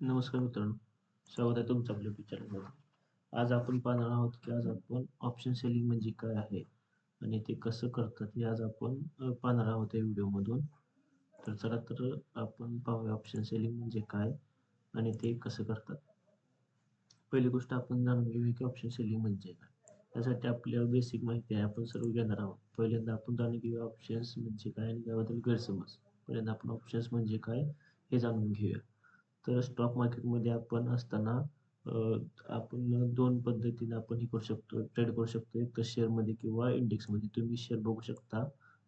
नमस्कार मित्रांनो. स्वागत आहे तुमचं आपल्या विचारांमध्ये आज आपण पाहणार आहोत की आज आपण ऑप्शन सेलिंग म्हणजे काय आहे आणि ते कसं करतात हे आज आपण पाहणार आहोत या व्हिडिओमधून तर चला तर आपण पाहूया ऑप्शन सेलिंग म्हणजे काय आणि ते कसं करतात. पहिली गोष्ट आपण जाणून घेऊया की ऑप्शन सेलिंग म्हणजे काय. त्यासाठी आपल्याला बेसिक माहिती आहे आपण सर्व घेणार आहोत. पहिल्यांदा आपण जाणून घेऊया ऑप्शन्स म्हणजे काय आणि त्याबद्दल गैरसमज. पहिल्यांदा आपण ऑप्शन्स म्हणजे काय हे जाणून घेऊया. तर स्टॉक मार्केटमध्ये आपण असताना आपण दोन पद्धतीने आपण हे करू शकतो ट्रेड करू शकतो. एक तर शेअरमध्ये किंवा इंडेक्समध्ये तुम्ही शेअर बघू शकता.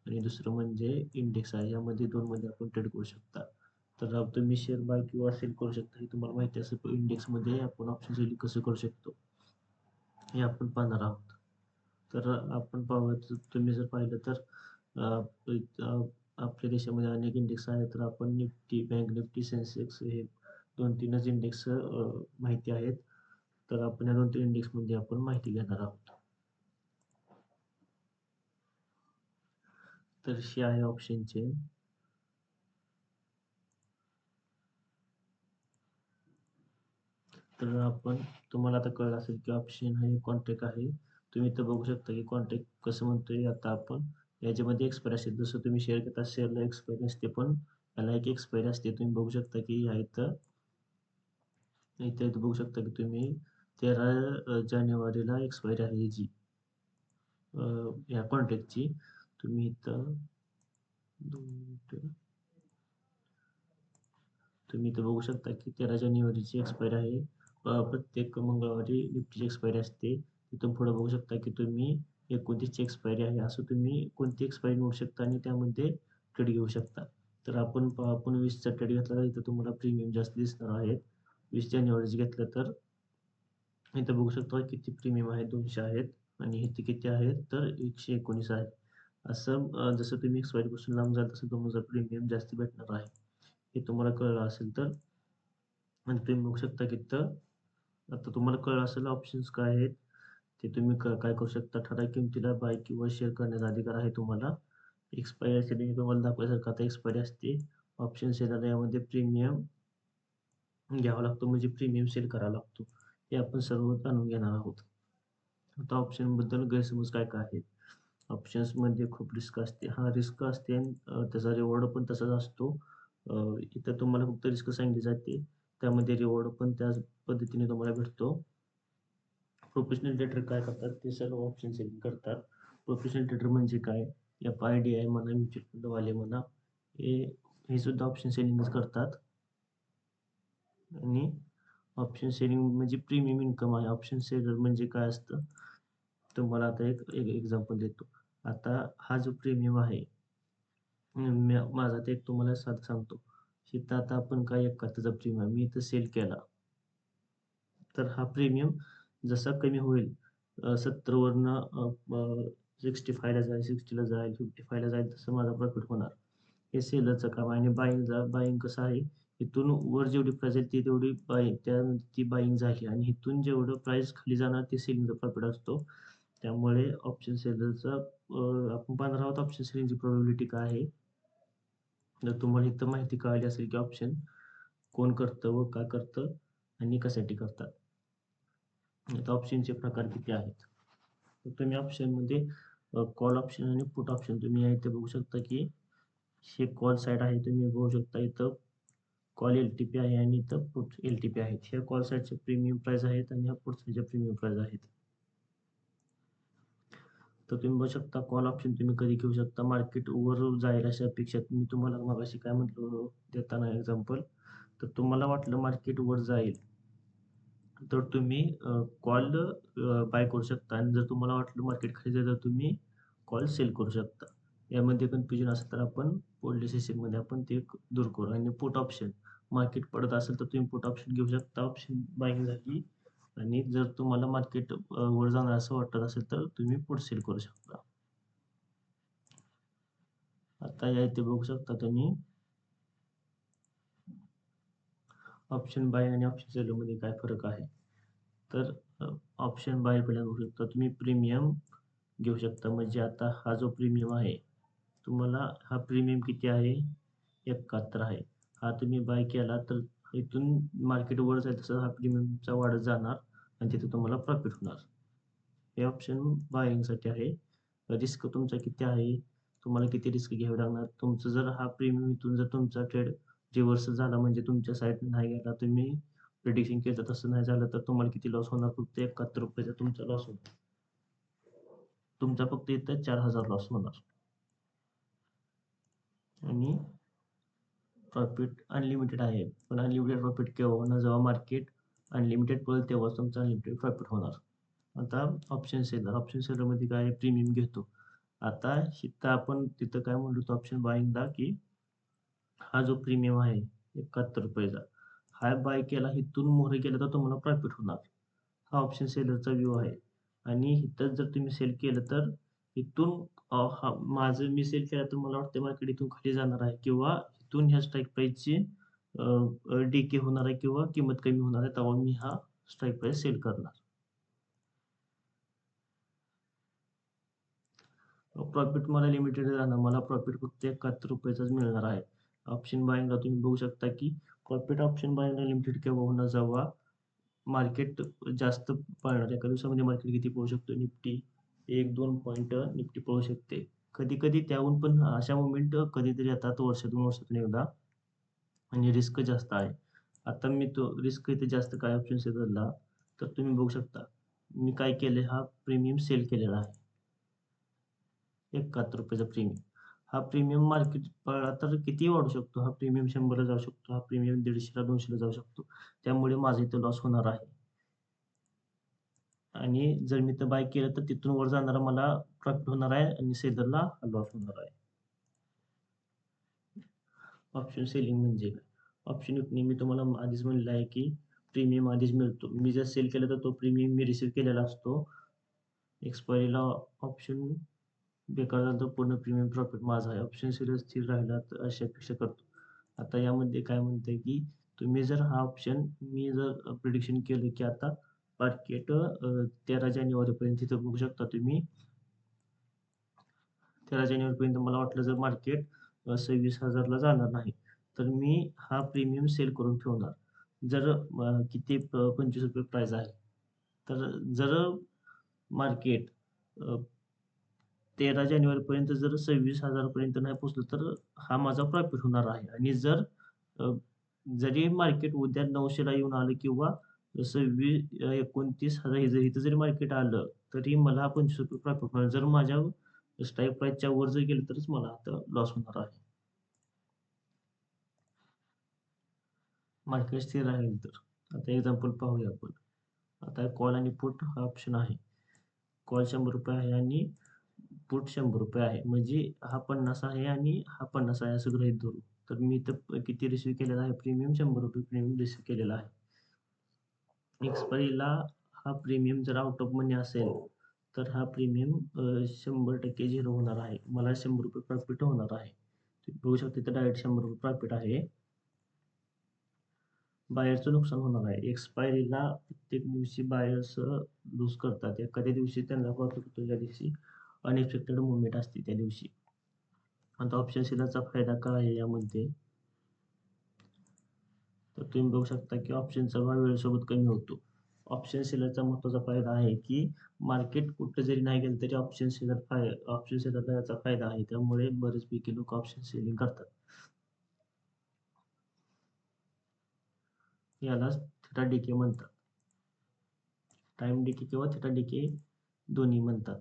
आणि दुसरं म्हणजे इंडेक्स आहे. यामध्ये दोनमध्ये आपण ट्रेड करू शकता. तर तुम्ही शेअर बाय किंवा सेल करू शकता हे तुम्हाला माहिती असेल. पण इंडेक्समध्ये आपण ऑप्शन सेलिंग कसं करू शकतो हे आपण पाहणार आहोत. तर आपण पाहूया. तर तुम्ही जर पाहिलं तर आपल्या देशामध्ये अनेक इंडेक्स आहेत. तर आपण निफ्टी बँक निफ्टी सेन्सेक्स हे दोन तीनच इंडेक्स माहिती आहेत. तर आपण या दोन तीन इंडेक्समध्ये आपण माहिती घेणार आहोत. तर ही आहे ऑप्शनचे तर आपण तुम्हाला आता कळलं असेल की ऑप्शन हे कॉन्ट्रॅक्ट आहे. तुम्ही इथं बघू शकता की कॉन्ट्रॅक्ट कसं म्हणतोय. आता आपण याच्यामध्ये एक्सपायरी असते. जसं तुम्ही शेअर घेता शेअरला एक्सपायरी असते. पण याला एक एक्सपायरी असते. तुम्ही बघू शकता की या इथं इथं बघू शकता की तुम्ही तेरा जानेवारीला एक्सपायरी आहे जी ह्या कॉन्ट्रॅक्टची तुम्ही इथं दोन तुम्ही इथं बघू शकता की तेरा जानेवारीची एक्सपायरी आहे. प्रत्येक मंगळवारी निफ्टीची एक्सपायरी असते. तिथून पुढे बघू शकता की तुम्ही एकोणतीसची एक्सपायरी आहे. असं तुम्ही कोणती एक्सपायरी निवडू शकता आणि त्यामध्ये ट्रेड घेऊ शकता. तर आपण प- आपण वीसचा ट्रेड घेतला तर इथं तुम्हाला प्रीमियम जास्त दिसणार आहेत. वीस जानेवारीच घेतलं तर? इथं बघू शकता किती प्रीमियम आहे दोनशे आहेत आणि इथे किती आहेत तर एकशे एकोणीस आहे. असं जसं तुम्ही एक्सपायरीपासून लांब जाल तसं तुम्हाला प्रीमियम जास्त भेटणार आहे. हे तुम्हाला कळलं असेल तर? आणि तुम्ही बघू शकता की तर आता तुम्हाला कळलं असेल ऑप्शन्स काय आहेत ते तुम्ही क- काय करू शकता? ठराविक किमतीला बाय किंवा शेअर करण्याचा अधिकार आहे तुम्हाला. एक्सपायरी असते तुम्हाला दाखवल्यासारखं आता एक्सपायरी असते. ऑप्शन्स येणार यामध्ये प्रीमियम घ्यावा लागतो म्हणजे प्रीमियम सेल करावा लागतो. हे आपण सर्व जाणून घेणार आहोत. आता ऑप्शनबद्दल गैरसमज काय काय आहेत? ऑप्शन्समध्ये खूप रिस्क असते. हा रिस्क असते आणि त्याचा रिवॉर्ड पण तसाच असतो. इथं तुम्हाला फक्त रिस्क सांगितली जाते. त्यामध्ये रिवॉर्ड पण त्याच पद्धतीने तुम्हाला भेटतो. प्रोफेशनल ट्रेडर काय करतात? ते सर्व ऑप्शन सेलिंग करतात. प्रोफेशनल ट्रेडर म्हणजे काय? एफ आय डी आय म्हणा म्युच्युअल फंडवाले म्हणा हे हे सुद्धा ऑप्शन सेलिंगच करतात. आणि ऑप्शन सेलिंग म्हणजे प्रीमियम इन्कम आहे. ऑप्शन सेलर म्हणजे काय असतं? तुम्हाला आता एक एक्झाम्पल देतो. आता हा जो प्रीमियम आहे म्या- माझा ते एक तुम्हाला साथ सांगतो. इथं आता आपण काय एक त्याचा प्रीमियम मी इथं सेल केला. तर हा प्रीमियम जसा कमी होईल सत्तरवरनं सिक्स्टी फायला जाईल सिक्स्टीला जाईल फिफ्टी फायला जाईल तसं माझा प्रॉफिट होणार. हे सेलरचं काम आहे आणि बाईंगचा बाईंग कसं आहे इथून वर जेवढी प्राईस आहे ती तेवढी बाय त्या ती बाईंग झाली. आणि इथून जेवढं प्राईस खाली जाणार ते सेलिंगचा प्रॉफिट असतो. त्यामुळे ऑप्शन सेलरचा आपण पाहणार आहोत ऑप्शन सेलिंगची प्रॉबिलिटी काय आहे. जर तुम्हाला इथं माहिती कळाली असेल की ऑप्शन कोण करतं व का करतं आणि कशासाठी करतात. आता ऑप्शनचे प्रकार किती आहेत? तर तुम्ही ऑप्शनमध्ये कॉल ऑप्शन आणि पुट ऑप्शन तुम्ही आहे इथे बघू शकता की हे कॉल साईड आहे तुम्ही बघू शकता इथं कॉल एल टी पी आहे आणि इथं पुट एल टी पी आहेत. ह्या कॉल साईडचे प्रीमियम प्राइस आहेत आणि ह्या पुट साईडच्या प्रीमियम प्राइस आहेत. तर तुम्ही बघू शकता कॉल ऑप्शन तुम्ही कधी घेऊ शकता. मार्केट ओव्हर जाईल अशा अपेक्षा मी तुम्हाला मागाशी काय म्हटलं देताना एक्झाम्पल तर तुम्हाला वाटलं मार्केट वर जाईल. तर तुम्ही कॉल बाय करू शकता. आणि जर तुम्हाला वाटलं मार्केट खाली जाईल तर तुम्ही कॉल सेल करू शकता. यामध्ये कन्फ्युजन असेल तर आपण पोल्ड सेशनमध्ये आपण ते दूर करू. आणि पुट ऑप्शन मार्केट पडत असेल तर तुम्ही पुट ऑप्शन घेऊ शकता. ऑप्शन बाईंग झाली आणि जर तुम्हाला मार्केट वर जाणार असं वाटत असेल तर तुम्ही पुट सेल करू शकता. आता या इथे बघू शकता तुम्ही. ऑप्शन बाय आणि ऑप्शन सेल मध्ये काय फरक आहे? तर ऑप्शन बाय पहिल्यांदा बघू शकता तुम्ही. प्रीमियम घेऊ शकता. म्हणजे आता हा जो प्रीमियम आहे तुम्हाला हा प्रीमियम किती आहे? एकाहत्तर आहे. हा तुम्ही बाय केला तर इथून मार्केट वर जाईल तसं हा प्रीमियमचा वाढत जाणार आणि तिथे तुम्हाला प्रॉफिट होणार. हे ऑप्शन बायिंगसाठी आहे. रिस्क तुमचा किती आहे? तुम्हाला किती रिस्क घ्यावी लागणार? तुमचं जर हा प्रीमियम इथून जर तुमचा ट्रेड रिव्हर्स झाला म्हणजे तुमच्या साईड नाही गेला तुम्ही प्रिडिक्शन केलं तसं नाही झालं तर तुम्हाला किती लॉस होणार? फक्त एकाहत्तर रुपयाचा तुमचा लॉस होणार. तुमचा फक्त इथं चार हजार लॉस होणार. आणि प्रॉफिट अनलिमिटेड आहे. पण अनलिमिटेड प्रॉफिट केव्हा होणार? जेव्हा मार्केट अनलिमिटेड पडेल तेव्हाच तुमचं अनलिमिटेड प्रॉफिट होणार. आता ऑप्शन सेलर ऑप्शन सेलरमध्ये काय प्रीमियम घेतो? आता शिकता आपण तिथं काय म्हणलो होतो ऑप्शन बाईंगला की हा जो प्रीमियम आहे एकाहत्तर रुपयेचा हा बाय केला इथून मोहरे केला तर तुम्हाला प्रॉफिट होणार. हा ऑप्शन सेलरचा व्ह्यू आहे. आणि इथं जर तुम्ही सेल केलं तर इथून हा माझं मी सेल केलं तर मला वाटतं मार्केट इथून खाली जाणार आहे. किंवा इथून ह्या स्ट्राईक प्राईसची डीके होणार आहे किंवा किंमत कमी होणार आहे तेव्हा मी हा स्ट्राईक प्राईस सेल करणार. प्रॉफिट मला लिमिटेड राहणार मला प्रॉफिट फक्त एकाहत्तर रुपयाचाच मिळणार आहे. ऑप्शन बाईंगला तुम्ही बघू शकता की प्रॉफिट ऑप्शन बायला लिमिटेड केव्हा होणार जेव्हा मार्केट जास्त पळणार एका दिवसामध्ये मार्केट किती पळू शकतो? निफ्टी एक दोन पॉईंट निफ्टी पळू शकते. कधी कधी त्याहून पण अशा मुवमेंट कधीतरी येतात वर्षातून वर्षातून एकदा म्हणजे आणि रिस्क जास्त आहे. आता मी तो रिस्क इथे जास्त काय ऑप्शन धरला तर तुम्ही बघू शकता मी काय केले हा प्रीमियम सेल केलेला आहे. एकाहत्तर रुपयाचा प्रीमियम हा प्रीमियम मार्केट पळला तर किती वाढू शकतो हा प्रीमियम शंभरला जाऊ शकतो हा प्रीमियम दीडशेला दोनशेला जाऊ शकतो. त्यामुळे माझा इथे लॉस होणार आहे. आणि जर मी तर बाय केलं तर तिथून वर जाणारा मला प्रॉफिट होणार आहे आणि सेलरला लॉस होणार आहे ऑप्शन सेलिंग म्हणजे काय ऑप्शन विकणे मी तुम्हाला आधीच म्हणलं आहे की प्रीमियम आधीच मिळतो मी जर सेल केला तर तो प्रीमियम मी रिसीव्ह केलेला असतो एक्सपायरीला ऑप्शन बेकार झाला तर पूर्ण प्रीमियम प्रॉफिट माझा आहे ऑप्शन सेलर स्थिर राहिला तर अशी अपेक्षा करतो आता यामध्ये काय म्हणतंय की तुम्ही जर हा ऑप्शन मी जर प्रिडिक्शन केलं की आता मार्केट तेरा जानेवारीपर्यंत तिथं बघू शकता तुम्ही तेरा जानेवारीपर्यंत मला वाटलं जर मार्केट सव्वीस हजारला जाणार नाही तर मी हा प्रीमियम सेल करून ठेवणार. जर किती प- पंचवीस रुपये प्राईज आहे तर जर मार्केट तेरा जानेवारीपर्यंत जर सव्वीस हजारपर्यंत नाही पोचलं तर हा माझा प्रॉफिट होणार आहे. आणि जर जरी मार्केट उद्या नऊशेला येऊन आलं किंवा सव्वीस एकोणतीस हजार हे जर इथं जरी मार्केट आलं तरी मला पंचवीस रुपये प्रॉफिट होणार. जर माझ्या स्ट्राईक प्राईसच्या वर जर गेलं तरच मला आता लॉस होणार आहे. मार्केट स्थिर राहील तर आता एक्झाम्पल पाहूया आपण. आता कॉल आणि पुट हा ऑप्शन आहे. कॉल शंभर रुपये आहे आणि पुट शंभर रुपये आहे. म्हणजे हा पन्नास आहे आणि हा पन्नास आहे असं गृहित धरू. तर मी इथं किती रिसिव्ह केलेला आहे? प्रीमियम शंभर रुपये प्रीमियम रिसिव्ह केलेला आहे. एक्सपायरीला हा प्रीमियम जर आउट ऑफ मनी असेल तर हा प्रीमियम शंभर टक्के झिरो होणार आहे. मला शंभर रुपये प्रॉफिट होणार आहे. तुम्ही बघू शकता तर डायरेक्ट शंभर रुपये प्रॉफिट आहे. बायरचं नुकसान होणार आहे. एक्सपायरीला प्रत्येक दिवशी बायर्स लूज करतात. एखाद्या दिवशी त्यांना प्रॉफिट होतो. ज्या दिवशी अनएक्सपेक्टेड मुवमेंट असते त्या दिवशी. आता ऑप्शन सेलरचा फायदा काय आहे यामध्ये? तर तुम्ही बघू शकता की ऑप्शनचा भाव वेळेसोबत कमी होतो. ऑप्शन सेलरचा महत्त्वाचा फायदा आहे की मार्केट कुठं जरी नाही गेलं तरी ऑप्शन सेलर फाय ऑप्शन सेलरला याचा फायदा आहे. त्यामुळे बरेचपैकी लोक ऑप्शन सेलिंग करतात. यालाच थिटा डीके म्हणतात. टाइम डीके किंवा थिटा डीके दोन्ही म्हणतात.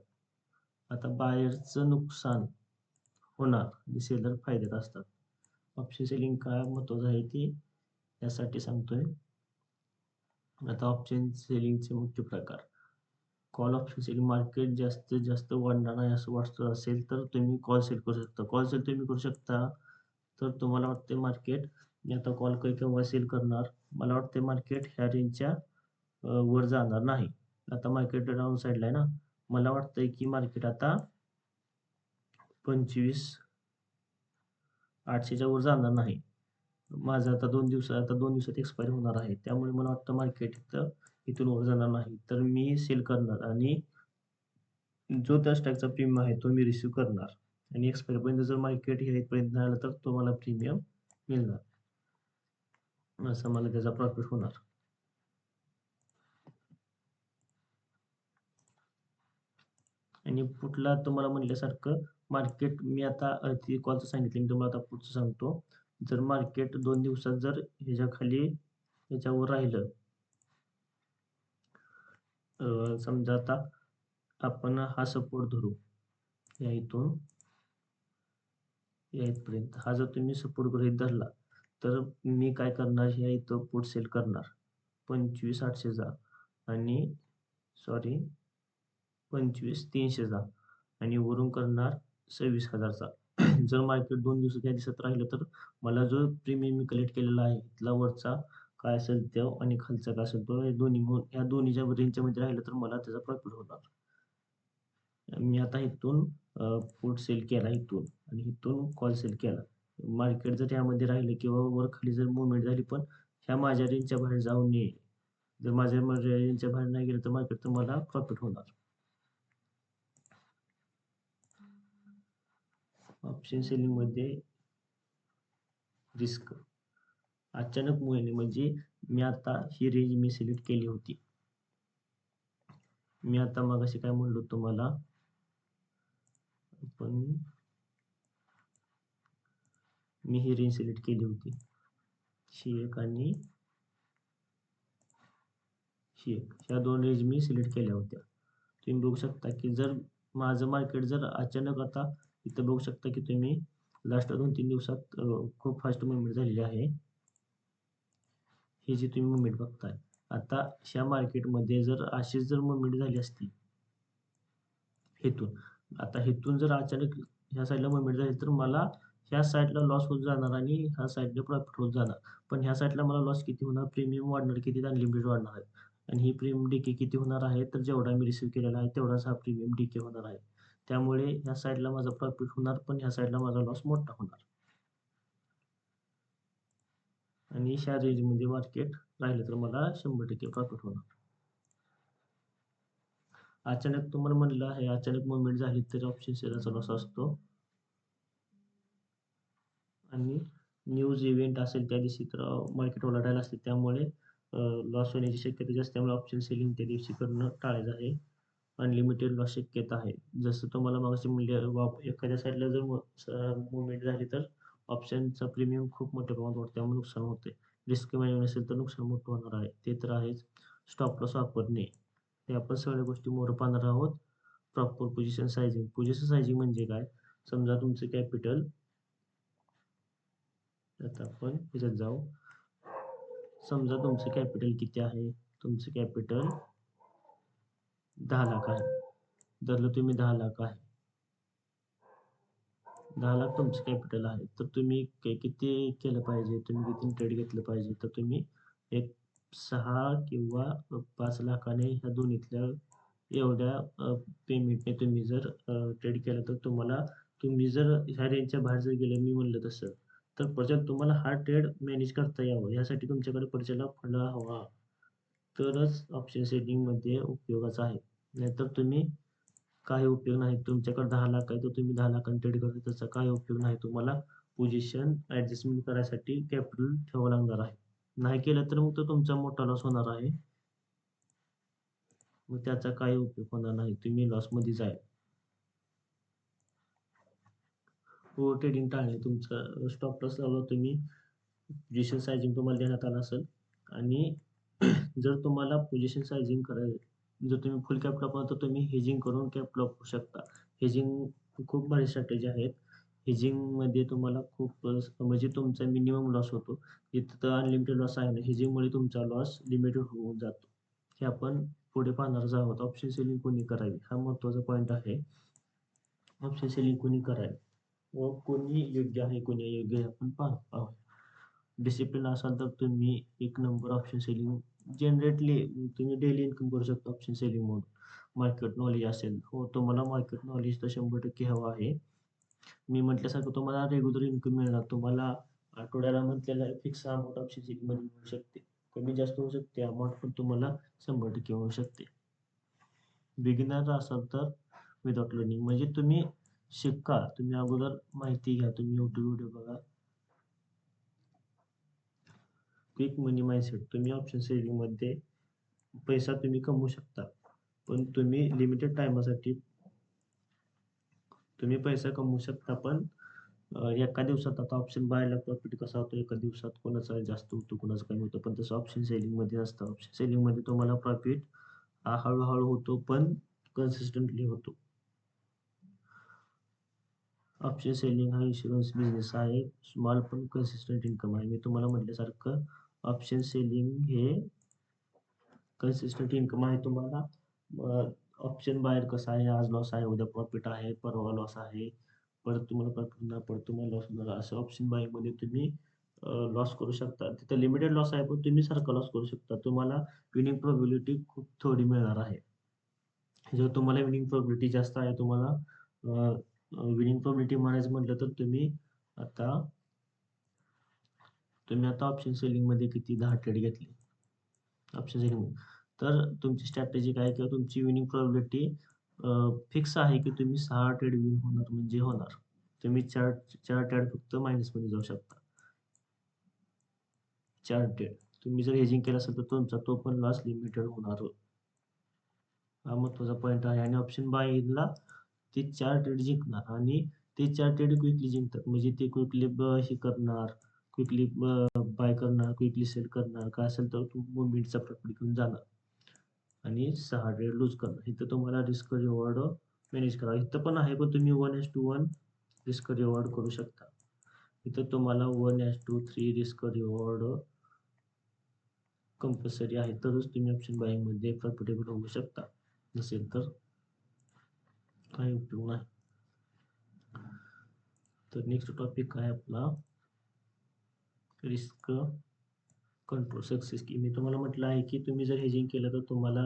आता बायरचं नुकसान होणार आणि सेलर फायद्यात असतात. ऑप्शन सेलिंग काय महत्वाचं आहे ते यासाठी सांगतोय. आता ऑप्शन सेलिंगचे मुख्य प्रकार. कॉल ऑप्शन सेलिंग मार्केट जास्तीत जास्त वाढणार नाही असं वाटतं असेल तर तुम्ही कॉल सेल करू शकता. कॉल सेल तुम्ही करू शकता तर तुम्हाला वाटते मार्केट मी आता कॉल काही केव्हा सेल करणार? मला वाटते मार्केट ह्या रेंजच्या वर जाणार नाही. आता मार्केट डाऊन साईडला आहे ना? मला वाटतंय की मार्केट आता पंचवीस आठशेच्या वर जाणार नाही. माझं आता दोन दिवसात आता दोन दिवसात एक्सपायरी होणार आहे. त्यामुळे मला वाटतं मार्केट इथं इथून वर जाणार नाही. तर मी सेल करणार आणि जो त्या स्टॅकचा प्रीमियम आहे तो मी रिसिव्ह करणार. आणि एक्सपायरपर्यंत जर मार्केट हे इथपर्यंत आला आलं तर मला प्रीमियम मिळणार. असं मला त्याचा प्रॉफिट होणार. आणि पुढला तुम्हाला म्हटल्यासारखं मार्केट मी आता कॉलचं सांगितलं मी तुम्हाला आता पुढचं सांगतो. जर मार्केट दोन दिवसात जर ह्याच्या खाली ह्याच्यावर राहिलं. समजा आता आपण हा सपोर्ट धरू. या इथून या इथपर्यंत. हा जर तुम्ही सपोर्ट गृहीत धरला तर मी काय करणार? ह्या इथं पुट सेल करणार. पंचवीस आठशेचा आणि सॉरी पंचवीस तीनशेचा आणि वरून करणार सव्वीस हजारचा जर मार्केट दोन दिवसाच्या या दिवसात राहिलं तर मला जो प्रीमियम मी कलेक्ट केलेला आहे इथला वरचा काय असेल त्या आणि खालचा काय असेल तो दोन्ही म्हणून या दोन्हीच्या रेंजमध्ये राहिलं तर मला त्याचा प्रॉफिट होणार. मी आता इथून फूड सेल केला इथून आणि इथून कॉल सेल केला. मार्केट जर यामध्ये राहिलं किंवा वर खाली जर मुवमेंट झाली पण ह्या माझ्या रेंजच्या बाहेर जाऊ नये. जर माझ्या माझ्या रेंजच्या बाहेर नाही गेलं तर मार्केट तर मला प्रॉफिट होणार. ऑप्शन सेलिंगमध्ये रिस्क अचानक मुळे म्हणजे मी आता ही रेंज मी सिलेक्ट केली होती. मी आता मगाशी काय म्हणलो तुम्हाला? पण मी ही रेंज सिलेक्ट केली होती. ही एक आणि ही एक. ह्या दोन रेंज मी सिलेक्ट केल्या होत्या. तुम्ही बघू शकता की जर माझं मार्केट जर अचानक आता इथं बघू शकता की तुम्ही लास्ट दोन तीन दिवसात खूप फास्ट मुवमेंट झालेली आहे. ही जी तुम्ही मुवमेंट बघताय आता ह्या मार्केटमध्ये जर अशीच जर मुवमेंट झाली असती हेतून आता हेतून जर अचानक ह्या साईडला मुवमेंट झाली तर मला ह्या साईडला लॉस होत जाणार आणि ह्या साईडला प्रॉफिट होत जाणार. पण ह्या साईडला मला लॉस किती होणार? प्रीमियम वाढणार किती? अनलिमिटेड वाढणार आहे. आणि ही प्रीमियम डीके किती होणार आहे? तर जेवढा मी रिसिव्ह केलेला आहे तेवढाच हा प्रीमियम डीके होणार आहे. त्यामुळे ह्या साईडला माझा प्रॉफिट होणार पण ह्या साईडला माझा लॉस मोठा होणार. आणि ह्या रेंजमध्ये मार्केट राहिलं तर मला शंभर टक्के प्रॉफिट होणार. अचानक तुम्हाला म्हणलं आहे अचानक मुवमेंट झाली तर ऑप्शन शेअरचा लॉस असतो. आणि न्यूज इव्हेंट असेल त्या दिवशी तर मार्केट ओलाटायला असते त्यामुळे लॉस होण्याची शक्यता जास्त त्यामुळे ऑप्शन सेलिंग त्या दिवशी करणं टाळायचं आहे. अनलिमिटेड लॉस शक्यता आहे. जसं तुम्हाला मागाशी मूल्य एखाद्या साईडला जर मुवमेंट झाली तर ऑप्शनचा प्रीमियम खूप मोठ्या प्रमाणात वाढतो. त्यामुळे नुकसान होते रिस्क मॅनेजमेंट असेल तर नुकसान मोठं होणार आहे. ते तर आहेच. स्टॉप लॉस वापरणे. हे आपण सगळ्या गोष्टी मोर पाहणार आहोत. Proper position sizing position sizing म्हणजे काय? समजा तुमचं कॅपिटल आता आपण ह्याच्यात जाऊ. समजा तुमचं कॅपिटल किती आहे? तुमचं कॅपिटल दहा लाख आहे. धरलं तुम्ही दहा लाख आहे. दहा लाख तुमचं कॅपिटल आहे. तर तुम्ही के- किती केलं पाहिजे? तुम्ही किती ट्रेड घेतलं पाहिजे? तर तुम्ही एक सहा किंवा पाच लाखाने ह्या दोन्हीतल्या एवढ्या पेमेंटने तुम्ही जर ट्रेड केलं तर तुम्हाला तुम्ही जर ह्या रेंजच्या बाहेर जर गेलं मी म्हणलं तसं तर परत तुम्हाला हा ट्रेड मॅनेज करता यावं. यासाठी तुमच्याकडे परचेला फंड हवा तरच ऑप्शन सेटिंगमध्ये उपयोगाचा आहे. नाहीतर तुम्ही काही उपयोग नाही. तुमच्याकडे दहा लाख आहे तर तुम्ही दहा लाखांनी ट्रेड करता. त्याचा काही उपयोग नाही. तुम्हाला पोझिशन ॲडजस्टमेंट करायसाठी कॅपिटल ठेवावं लागणार आहे. नाही केलं तर मग तो तुमचा मोठा लॉस होणार आहे. मग त्याचा काही उपयोग होणार नाही. तुम्ही लॉसमध्ये जाल ओव्हर ट्रेडिंग टाळणे. तुमचा स्टॉप लॉस लावला तुम्ही पोझिशन सायझिंग तुम्हाला देण्यात आलं असेल. आणि जर तुम्हाला पोझिशन सायझिंग करायचं जर तुम्ही फुल कॅप लॉप तर तुम्ही हेजिंग करून कॅप लॉप करू शकता. हेजिंग खूप भारी स्ट्रॅटेजी आहेत. हेजिंगमध्ये तुम्हाला खूप म्हणजे तुमचा मिनिमम लॉस होतो. इथं अनलिमिटेड लॉस आहे ना. हेजिंगमुळे तुमचा लॉस लिमिटेड होऊन जातो. हे आपण पुढे पाहणारच आहोत. ऑप्शन सेलिंग कोणी करावी? हा महत्त्वाचा पॉईंट आहे. ऑप्शन सेलिंग कोणी करावी? व कोणी योग्य आहे कोणी अयोग्य आहे आपण पाहू आहोत डिसिप्लिन असाल तर तुम्ही एक नंबर ऑप्शन सेलिंग जनरेटली तुम्ही डेली इन्कम करू शकता ऑप्शन सेलिंग मधून मार्केट नॉलेज असेल. हो तुम्हाला मार्केट नॉलेज तर शंभर टक्के हवं आहे. मी म्हटल्यासारखं तुम्हाला रेग्युलर इन्कम मिळणार. तुम्हाला आठवड्याला म्हटलेला फिक्स अमाऊंट ऑप्शन सेलिंगमध्ये मिळू शकते. कमी जास्त होऊ शकते. अमाऊंट पण तुम्हाला शंभर टक्के होऊ शकते. बिगिनर असाल तर विदाउट लर्निंग म्हणजे तुम्ही शिका. तुम्ही अगोदर माहिती घ्या. तुम्ही यूट्यूब व्हिडिओ बघा. क्विक मनी माइंडसेट तुम्ही ऑप्शन सेलिंगमध्ये पैसा तुम्ही कमवू शकता. पण तुम्ही लिमिटेड टायमासाठी तुम्ही पैसा कमवू शकता पण एका दिवसात आता ऑप्शन बायला प्रॉफिट कसा होतो? एका दिवसात कोणाचा जास्त होतो कोणाचा कमी होतो? पण तसं ऑप्शन सेलिंगमध्ये नसतं. ऑप्शन सेलिंगमध्ये तुम्हाला प्रॉफिट हा हळूहळू होतो पण कन्सिस्टंटली होतो. ऑप्शन सेलिंग हा इन्शुरन्स बिझनेस आहे. स्मॉल पण कन्सिस्टंट इन्कम आहे. मी तुम्हाला म्हटल्यासारखं ऑप्शन सेलिंग हे कन्सिस्टंट इन्कम आहे तुम्हाला. ऑप्शन बाहेर कसं आहे? आज लॉस आहे उद्या प्रॉफिट आहे परवा लॉस आहे. परत तुम्हाला प्रॉफिट परत तुम्हाला लॉस होणार असं ऑप्शन बायमध्ये तुम्ही लॉस करू शकता. तिथं लिमिटेड लॉस आहे पण तुम्ही सारखा लॉस करू शकता. तुम्हाला विनिंग प्रॉबिलिटी खूप थोडी मिळणार आहे. जर तुम्हाला विनिंग प्रॉबिलिटी जास्त आहे तुम्हाला विनिंग प्रॉबिलिटी म्हणायचं म्हटलं तर तुम्ही आता तुम्ही आता ऑप्शन सेलिंगमध्ये किती दहा ट्रेड घेतले? ऑप्शन सेलिंग तर तुमची स्ट्रॅटेजी काय किंवा तुमची विनिंग प्रॉबिलिटी फिक्स आहे की तुम्ही सहा ट्रेड विन होणार म्हणजे होणार. तुम्ही चार चार ट्रेड फक्त मायनसमध्ये जाऊ शकता. चार ट्रेड तुम्ही जर हेजिंग केलं असेल तर तुमचा तो पण लॉस लिमिटेड होणार. हा महत्त्वाचा पॉईंट आहे. आणि ऑप्शन बायला ते चार ट्रेड जिंकणार. आणि ते चार ट्रेड क्विकली जिंकतात. म्हणजे ते क्विकली हे करणार. क्विकली बाय करणार क्विकली सेल करणार काय असेल तर मुवमेंटचा प्रॉफिट घेऊन जाणार. आणि सहा ट्रेड लूज करणार. इथं तुम्हाला रिस्क रिवॉर्ड मॅनेज करा इथं पण आहे पण तुम्ही one is to one risk reward करू शकता. इथं तुम्हाला one is to three risk reward compulsory आहे तरच तुम्ही ऑप्शन बाईंगमध्ये प्रॉफिटेबल होऊ शकता. नसेल तर काही उपयोग नाही. तर नेक्स्ट टॉपिक काय आपला रिस्क कंट्रोल सक्सेस. की मी तुम्हाला म्हटलं आहे की तुम्ही जर हेजिंग केलं तर तुम्हाला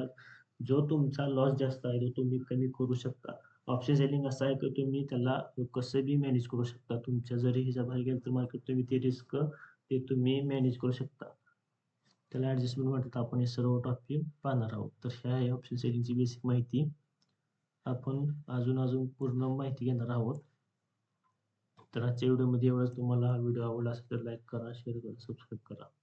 जो तुमचा लॉस जास्त आहे तो तुम्ही कमी करू शकता. ऑप्शन सेलिंग असं आहे की तुम्ही त्याला कसं बी मॅनेज करू शकता. तुमच्या जरी ह्याच्या बाहेर गेलं तर मार्केट तुम्ही ते रिस्क ते तुम्ही मॅनेज करू शकता. त्याला ॲडजस्टमेंट म्हणतात. आपण हे सर्व टॉपिक पाहणार आहोत. तर ह्या आहे ऑप्शन सेलिंगची बेसिक माहिती. आपण अजून अजून पूर्ण माहिती घेणार आहोत. तर आजच्या व्हिडिओमध्ये एवढंच. तुम्हाला हा व्हिडिओ आवडला असेल तर लाईक करा शेअर करा सबस्क्राईब करा.